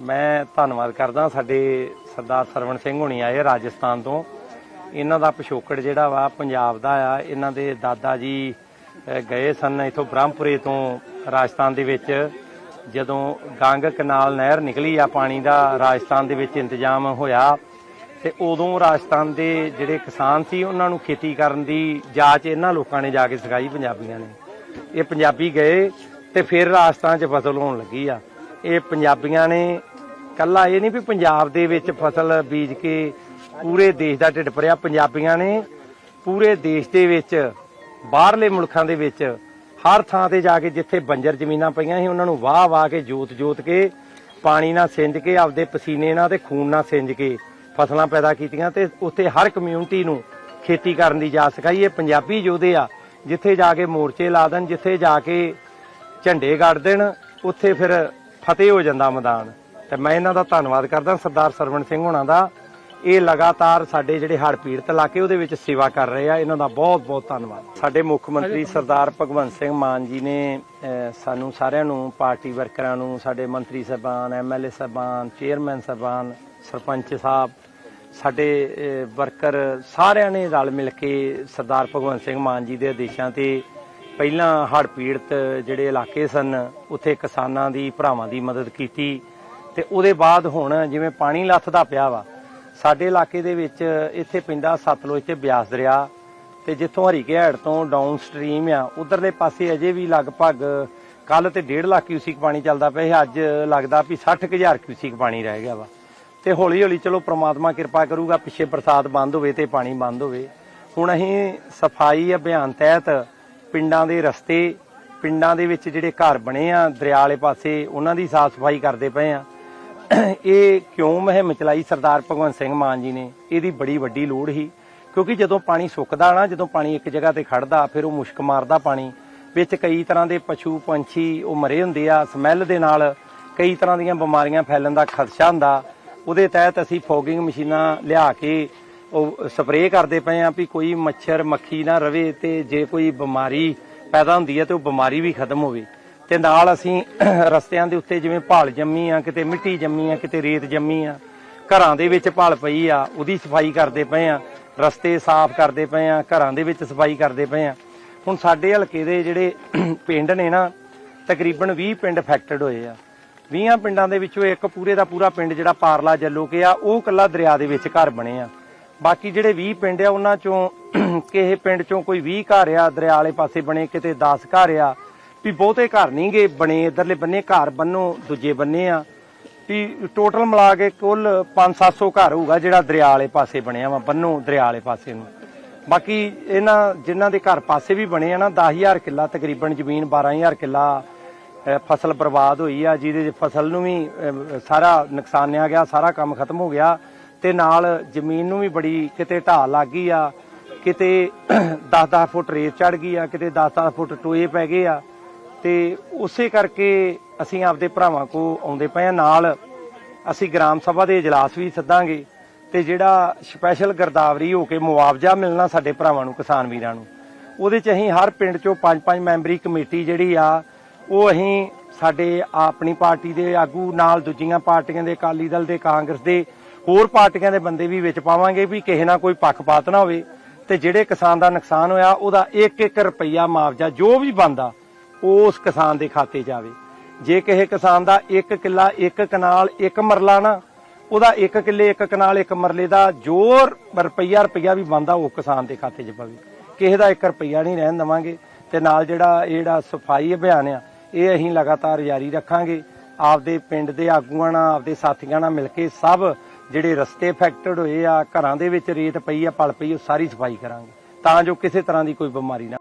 ਮੈਂ ਧੰਨਵਾਦ ਕਰਦਾ ਸਾਡੇ ਸਰਦਾਰ ਸਰਵਣ ਸਿੰਘ ਹੁਣੀ ਆਏ ਰਾਜਸਥਾਨ ਤੋਂ। ਇਹਨਾਂ ਦਾ ਪਿਛੋਕੜ ਜਿਹੜਾ ਵਾ ਪੰਜਾਬ ਦਾ ਆ। ਇਹਨਾਂ ਦੇ ਦਾਦਾ ਜੀ ਗਏ ਸਨ ਇਥੋਂ ਬ੍ਰਹਮਪੁਰੇ ਤੋਂ ਰਾਜਸਥਾਨ ਦੇ ਵਿੱਚ। ਜਦੋਂ ਗੰਗ ਕਨਾਲ ਨਹਿਰ ਨਿਕਲੀ ਆ, ਪਾਣੀ ਦਾ ਰਾਜਸਥਾਨ ਦੇ ਵਿੱਚ ਇੰਤਜ਼ਾਮ ਹੋਇਆ ਤੇ ਉਦੋਂ ਰਾਜਸਥਾਨ ਦੇ ਜਿਹੜੇ ਕਿਸਾਨ ਸੀ, ਉਹਨਾਂ ਨੂੰ ਖੇਤੀ ਕਰਨ ਦੀ ਜਾਚ ਇਹਨਾਂ ਲੋਕਾਂ ਨੇ ਜਾ ਕੇ ਸਿਖਾਈ ਪੰਜਾਬੀਆਂ ਨੇ। ਇਹ ਪੰਜਾਬੀ ਗਏ ਤੇ ਫਿਰ ਰਾਜਸਥਾਨ 'ਚ ਫਸਲ ਹੋਣ ਲੱਗੀ ਆ। ਇਹ ਪੰਜਾਬੀਆਂ ਨੇ ਕੱਲਾ ਇਹ ਨਹੀਂ ਵੀ ਪੰਜਾਬ ਦੇ ਵਿੱਚ ਫਸਲ ਬੀਜ ਕੇ ਪੂਰੇ ਦੇਸ਼ ਦਾ ਢਿੱਡ ਭਰਿਆ। ਪੰਜਾਬੀਆਂ ਨੇ ਪੂਰੇ ਦੇਸ਼ ਦੇ ਵਿੱਚ, ਬਾਹਰਲੇ ਮੁਲਕਾਂ ਦੇ ਵਿੱਚ ਹਰ ਥਾਂ ਤੇ ਜਾ ਕੇ ਜਿੱਥੇ ਬੰਜਰ ਜ਼ਮੀਨਾਂ ਪਈਆਂ ਸੀ, ਉਹਨਾਂ ਨੂੰ ਵਾਹ ਵਾਹ ਕੇ ਜੋਤ ਜੋਤ ਕੇ ਪਾਣੀ ਨਾਲ ਸਿੰਜ ਕੇ, ਆਪਦੇ ਪਸੀਨੇ ਨਾਲ ਤੇ ਖੂਨ ਨਾਲ ਸਿੰਜ ਕੇ ਫਸਲਾਂ ਪੈਦਾ ਕੀਤੀਆਂ ਤੇ ਉੱਥੇ ਹਰ ਕਮਿਊਨਿਟੀ ਨੂੰ ਖੇਤੀ ਕਰਨ ਦੀ ਜਾ ਸਕਾਈ ਇਹ ਪੰਜਾਬੀ ਯੋਧੇ ਆ, ਜਿੱਥੇ ਜਾ ਕੇ ਮੋਰਚੇ ਲਾ ਦੇਣ, ਜਿੱਥੇ ਜਾ ਕੇ ਝੰਡੇ ਗੱਡ ਦੇਣ, ਉੱਥੇ ਫਿਰ ਫਤਿਹ ਹੋ ਜਾਂਦਾ ਮੈਦਾਨ। ਤੇ ਮੈਂ ਇਹਨਾਂ ਦਾ ਧੰਨਵਾਦ ਕਰਦਾ ਸਰਦਾਰ ਸਰਵਣ ਸਿੰਘ ਹੋਣਾ ਦਾ। ਇਹ ਲਗਾਤਾਰ ਸਾਡੇ ਜਿਹੜੇ ਹੜ੍ਹ ਪੀੜਤ ਇਲਾਕੇ ਉਹਦੇ ਵਿੱਚ ਸੇਵਾ ਕਰ ਰਹੇ ਆ। ਇਹਨਾਂ ਦਾ ਬਹੁਤ ਬਹੁਤ ਧੰਨਵਾਦ। ਸਾਡੇ ਮੁੱਖ ਮੰਤਰੀ ਸਰਦਾਰ ਭਗਵੰਤ ਸਿੰਘ ਮਾਨ ਜੀ ਨੇ ਸਾਨੂੰ ਸਾਰਿਆਂ ਨੂੰ ਪਾਰਟੀ ਵਰਕਰਾਂ ਨੂੰ ਸਾਡੇ ਮੰਤਰੀ ਸਾਹਿਬਾਨ ਐਮਐਲਏ ਸਾਹਿਬਾਨ ਚੇਅਰਮੈਨ ਸਾਹਿਬਾਨ ਸਰਪੰਚ ਸਾਹਿਬ ਸਾਡੇ ਵਰਕਰ ਸਾਰਿਆਂ ਨੇ ਰਲ ਮਿਲ ਕੇ ਸਰਦਾਰ ਭਗਵੰਤ ਸਿੰਘ ਮਾਨ ਜੀ ਦੇ ਆਦੇਸ਼ਾਂ ਤੇ ਪਹਿਲਾਂ ਹੜ੍ਹ ਪੀੜਤ ਜਿਹੜੇ ਇਲਾਕੇ ਸਨ, ਉੱਥੇ ਕਿਸਾਨਾਂ ਦੀ, ਭਰਾਵਾਂ ਦੀ ਮਦਦ ਕੀਤੀ ਤੇ ਉਹਦੇ ਬਾਅਦ ਹੁਣ ਜਿਵੇਂ ਪਾਣੀ ਲੱਥਦਾ ਪਿਆ ਵਾ, ਸਾਡੇ ਇਲਾਕੇ ਦੇ ਵਿੱਚ ਇੱਥੇ ਪੈਂਦਾ ਸਤਲੁਜ ਤੇ ਬਿਆਸ ਦਰਿਆ ਤੇ ਜਿੱਥੋਂ ਹਰੀਕੇਹੜ ਤੋਂ ਡਾਊਨ ਸਟਰੀਮ ਆ, ਉਧਰਲੇ ਪਾਸੇ ਅਜੇ ਵੀ ਲਗਭਗ ਕੱਲ ਤੇ 1.5 ਲੱਖ ਕਿਊਸਿਕ ਪਾਣੀ ਚੱਲਦਾ ਪਿਆ ਸੀ, ਅੱਜ ਲੱਗਦਾ ਵੀ 60000 ਕਿਊਸਿਕ ਪਾਣੀ ਰਹਿ ਗਿਆ ਵਾ। ਤੇ ਹੌਲੀ ਹੌਲੀ ਚਲੋ ਪ੍ਰਮਾਤਮਾ ਕਿਰਪਾ ਕਰੂਗਾ, ਪਿੱਛੇ ਬਰਸਾਤ ਬੰਦ ਹੋਵੇ ਤੇ ਪਾਣੀ ਬੰਦ ਹੋਵੇ। ਹੁਣ ਅਸੀਂ ਸਫ਼ਾਈ ਅਭਿਆਨ ਤਹਿਤ ਪਿੰਡਾਂ ਦੇ ਰਸਤੇ, ਪਿੰਡਾਂ ਦੇ ਵਿੱਚ ਜਿਹੜੇ ਘਰ ਬਣੇ ਆ, ਦਰਿਆ ਵਾਲੇ ਪਾਸੇ, ਉਹਨਾਂ ਦੀ ਸਾਫ਼ ਸਫ਼ਾਈ ਕਰਦੇ ਪਏ ਆ। ਇਹ ਕਿਉਂ ਮੁਹਿੰਮ ਚਲਾਈ? ਸਰਦਾਰ ਭਗਵੰਤ ਸਿੰਘ ਮਾਨ ਜੀ ਨੇ। ਇਹਦੀ ਬੜੀ ਵੱਡੀ ਲੋੜ ਸੀ, ਕਿਉਂਕਿ ਜਦੋਂ ਪਾਣੀ ਸੁੱਕਦਾ ਨਾ, ਜਦੋਂ ਪਾਣੀ ਇੱਕ ਜਗ੍ਹਾ ਤੇ ਖੜਦਾ, ਫਿਰ ਉਹ ਮੁਸ਼ਕ ਮਾਰਦਾ ਪਾਣੀ। ਵਿੱਚ ਕਈ ਤਰ੍ਹਾਂ ਦੇ ਪਸ਼ੂ, ਪੰਛੀ ਉਹ ਮਰੇ ਹੁੰਦੇ ਆ। ਸਮੈਲ ਦੇ ਨਾਲ ਕਈ ਤਰ੍ਹਾਂ ਦੀਆਂ ਬਿਮਾਰੀਆਂ ਫੈਲਣ ਦਾ ਖਦਸ਼ਾ ਹੁੰਦਾ। ਉਹਦੇ ਤਹਿਤ ਅਸੀਂ ਫੋਗਿੰਗ ਮਸ਼ੀਨਾਂ ਲਿਆ ਕੇ ਉਹ ਸਪਰੇਅ ਕਰਦੇ ਪਏ ਆ ਵੀ ਕੋਈ ਮੱਛਰ, ਮੱਖੀ ਨਾ ਰਵੇ ਤੇ ਜੇ ਕੋਈ ਬਿਮਾਰੀ ਪੈਦਾ ਹੁੰਦੀ ਹੈ ਤੇ ਉਹ ਬਿਮਾਰੀ ਵੀ ਖਤਮ ਹੋਵੇ। ਤੇ ਨਾਲ ਅਸੀਂ ਰਸਤਿਆਂ ਦੇ ਉੱਤੇ ਜਿਵੇਂ ਭਾਲ ਜੰਮੀ ਆ, ਕਿਤੇ ਮਿੱਟੀ ਜੰਮੀ ਆ, ਕਿਤੇ ਰੇਤ ਜੰਮੀ ਆ, ਘਰਾਂ ਦੇ ਵਿੱਚ ਭਾਲ ਪਈ ਆ, ਉਹਦੀ ਸਫ਼ਾਈ ਕਰਦੇ ਪਏ ਆ, ਰਸਤੇ ਸਾਫ਼ ਕਰਦੇ ਪਏ ਆ, ਘਰਾਂ ਦੇ ਵਿੱਚ ਸਫ਼ਾਈ ਕਰਦੇ ਪਏ ਆ। ਹੁਣ ਸਾਡੇ ਹਲਕੇ ਦੇ ਜਿਹੜੇ ਪਿੰਡ ਨੇ ਨਾ, ਤਕਰੀਬਨ 20 ਪਿੰਡ ਅਫੈਕਟਡ ਹੋਏ ਆ। 20 ਪਿੰਡਾਂ ਦੇ ਵਿੱਚੋਂ ਇੱਕ ਪੂਰੇ ਦਾ ਪੂਰਾ ਪਿੰਡ ਜਿਹੜਾ ਪਾਰਲਾ ਜੱਲੋ ਕੇ ਆ, ਉਹ ਕੱਲਾ ਦਰਿਆ ਦੇ ਵਿੱਚ ਘਰ ਬਣੇ ਆ। ਬਾਕੀ ਜਿਹੜੇ 20 ਪਿੰਡ ਆ, ਉਹਨਾਂ ਚੋਂ ਕਿਸੇ ਪਿੰਡ ਚੋਂ ਕੋਈ 20 ਘਰ ਆ, ਦਰਿਆ ਵਾਲੇ ਪਾਸੇ ਬਣੇ, ਕਿਤੇ 10 ਘਰ ਆ, ਵੀ ਬਹੁਤੇ ਘਰ ਨਹੀਂ ਨਹੀਂਗੇ ਬਣੇ, ਇਧਰਲੇ ਬੰਨੇ ਘਰ ਬੰਨੋ, ਦੂਜੇ ਬੰਨੇ ਆ, ਵੀ ਟੋਟਲ ਮਿਲਾ ਕੇ ਕੁੱਲ 5-700 ਘਰ ਹੋਊਗਾ ਜਿਹੜਾ ਦਰਿਆ ਵਾਲੇ ਪਾਸੇ ਬਣਿਆ ਵਾ, ਬੰਨੋ ਦਰਿਆ ਵਾਲੇ ਪਾਸੇ ਨੂੰ। ਬਾਕੀ ਇਹਨਾਂ, ਜਿਨ੍ਹਾਂ ਦੇ ਘਰ ਪਾਸੇ ਵੀ ਬਣੇ ਆ ਨਾ 10000 ਕਿੱਲਾ, ਤਕਰੀਬਨ ਜ਼ਮੀਨ 12000 ਕਿੱਲਾ ਫਸਲ ਬਰਬਾਦ ਹੋਈ ਆ, ਜਿਹਦੇ ਫਸਲ ਨੂੰ ਵੀ ਸਾਰਾ ਨੁਕਸਾਨਿਆ ਗਿਆ, ਸਾਰਾ ਕੰਮ ਖਤਮ ਹੋ ਗਿਆ। ਤੇ ਨਾਲ ਜ਼ਮੀਨ ਨੂੰ ਵੀ ਬੜੀ ਕਿਤੇ ਢਾਲ ਲੱਗ ਗਈ ਆ, ਕਿਤੇ 10-10 ਫੁੱਟ ਰੇਤ ਚੜ ਗਈ ਆ, ਕਿਤੇ 10-10 ਫੁੱਟ ਟੋਏ ਪੈ ਗਏ ਆ। ਤੇ ਉਸੇ ਕਰਕੇ ਅਸੀਂ ਆਪਦੇ ਭਰਾਵਾਂ ਕੋ ਆਉਂਦੇ ਪਏ ਆ। ਨਾਲ ਅਸੀਂ ਗ੍ਰਾਮ ਸਭਾ ਦੇ ਇਜਲਾਸ ਵੀ ਸੱਦਾਂਗੇ ਤੇ ਜਿਹੜਾ ਸਪੈਸ਼ਲ ਗਰਦਾਵਰੀ ਹੋ ਕੇ ਮੁਆਵਜ਼ਾ ਮਿਲਣਾ ਸਾਡੇ ਭਰਾਵਾਂ ਨੂੰ, ਕਿਸਾਨ ਵੀਰਾਂ ਨੂੰ, ਉਹਦੇ ਚ ਅਸੀਂ ਹਰ ਪਿੰਡ ਚੋਂ ਪੰਜ ਪੰਜ ਮੈਂਬਰੀ ਕਮੇਟੀ ਜਿਹੜੀ ਆ, ਉਹ ਅਸੀਂ ਸਾਡੇ ਆਪਣੀ ਪਾਰਟੀ ਦੇ ਆਗੂ, ਨਾਲ ਦੂਜੀਆਂ ਪਾਰਟੀਆਂ ਦੇ ਅਕਾਲੀ ਦਲ ਦੇ, ਕਾਂਗਰਸ ਦੇ ਹੋਰ ਪਾਰਟੀਆਂ ਦੇ ਬੰਦੇ ਵੀ ਵਿੱਚ ਪਾਵਾਂਗੇ ਵੀ ਕਿਸੇ ਨਾਲ ਕੋਈ ਪੱਖਪਾਤ ਨਾ ਹੋਵੇ ਤੇ ਜਿਹੜੇ ਕਿਸਾਨ ਦਾ ਨੁਕਸਾਨ ਹੋਇਆ ਉਹਦਾ 1-1 ਰੁਪਈਆ ਮੁਆਵਜ਼ਾ ਜੋ ਵੀ ਬੰਦਾ ਉਸ ਕਿਸਾਨ ਦੇ ਖਾਤੇ ਜਾਵੇ। ਜੇ ਕਿਸੇ ਕਿਸਾਨ ਦਾ 1 ਕਿੱਲਾ 1 ਕਨਾਲ 1 ਮਰਲਾ ਨਾ, ਉਹਦਾ 1 ਕਿੱਲੇ 1 ਕਨਾਲ 1 ਮਰਲੇ ਦਾ ਜੋ ਰੁਪਈਆ ਰੁਪਈਆ ਵੀ ਬੰਦਾ ਉਹ ਕਿਸਾਨ ਦੇ ਖਾਤੇ 'ਚ ਪਵੇ। ਕਿਸੇ ਦਾ 1 ਰੁਪਈਆ ਨਹੀਂ ਰਹਿਣ ਦਵਾਂਗੇ ਤੇ ਨਾਲ ਜਿਹੜਾ ਇਹ ਜਿਹੜਾ ਸਫ਼ਾਈ ਅਭਿਆਨ ਆ, ਇਹ ਅਸੀਂ ਲਗਾਤਾਰ ਜਾਰੀ ਰੱਖਾਂਗੇ। ਆਪਦੇ ਪਿੰਡ ਦੇ ਆਗੂਆਂ ਨਾਲ, ਆਪਦੇ ਸਾਥੀਆਂ ਨਾਲ ਮਿਲ ਕੇ ਸਭ ਜਿਹੜੇ ਰਸਤੇ ਅਫੈਕਟਡ ਹੋਏ ਆ, ਘਰਾਂ ਦੇ ਵਿੱਚ ਰੇਤ ਪਈ ਆ, ਪਲ ਪਈ, ਉਹ ਸਾਰੀ ਸਫ਼ਾਈ ਕਰਾਂਗੇ। ਤਾਂ ਜੋ ਕਿਸੇ ਤਰ੍ਹਾਂ ਦੀ ਕੋਈ ਬਿਮਾਰੀ ਨਾ